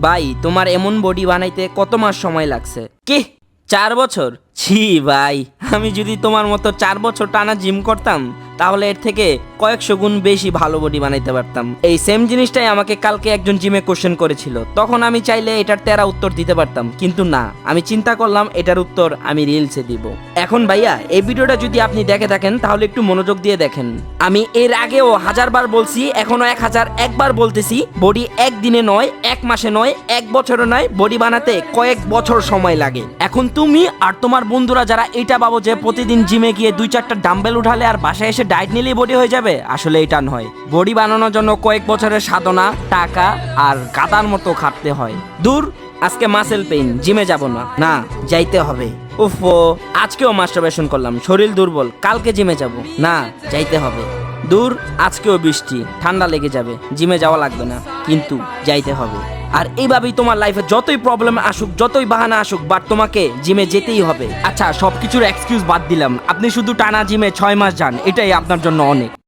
ভাই, তোমার এমন বডি বানাইতে কত মাস সময় লাগছে? কি? চার বছর? ছি ভাই, আমি যদি তোমার মতো চার বছর টানা জিম করতাম তাহলে এর থেকে কয়েকশো গুণ বেশি ভালো বডি বানাইতে পারতাম। এই সেম জিনিসটাই আমাকে কালকে একজন জিমে কোশ্চেন করেছিল। তখন আমি চাইলে এটার তেরা উত্তর দিতে পারতাম, কিন্তু না। আমি চিন্তা করলাম, এটার উত্তর আমি রিলসে দিব। এখন ভাইয়া, এই ভিডিওটা যদি আপনি দেখে থাকেন, তাহলে একটু মনোযোগ দিয়ে দেখেন। আমি এর আগেও হাজারবার বলছি, এখনও এক হাজার একবার বলতেছি বডি একদিনে নয়, এক মাসে নয়, এক বছরে নয় বডি বানাতে কয়েক বছর সময় লাগে। এখন তুমি আর তোমার বন্ধুরা যারা এটা ভাবো যে প্রতিদিন জিমে গিয়ে দুই চারটা ডাম্বেল উঠালে আর বাসায় এসে ডায়েট নিলেই বডি হয়ে যাবে আসলে এটা নয় বডি বানানোর জন্য কয়েক বছরের সাধনা, টাকা আর কাদার মতো খাটতে হয়। দূর, আজকে মাসেল পেইন জিমে যাব না। না, যাইতে হবে। উফ আজকেও মাস্টারবেশন করলাম, শরীর দুর্বল, কালকে জিমে যাব। না, যাইতে হবে। দূর, আজকেও বৃষ্টি, ঠান্ডা লেগে যাবে, জিমে যাওয়া লাগবে না, কিন্তু যাইতে হবে। আর এইভাবেই তোমার লাইফে যতই প্রবলেম আসুক, যতই বাহানা আসুক বাট তোমাকে জিমে যেতেই হবে। আচ্ছা সব কিছুর এক্সকিউজ বাদ দিলাম। আপনি শুধু টানা জিমে ছয় মাস যান, এটাই আপনার জন্য অনেক।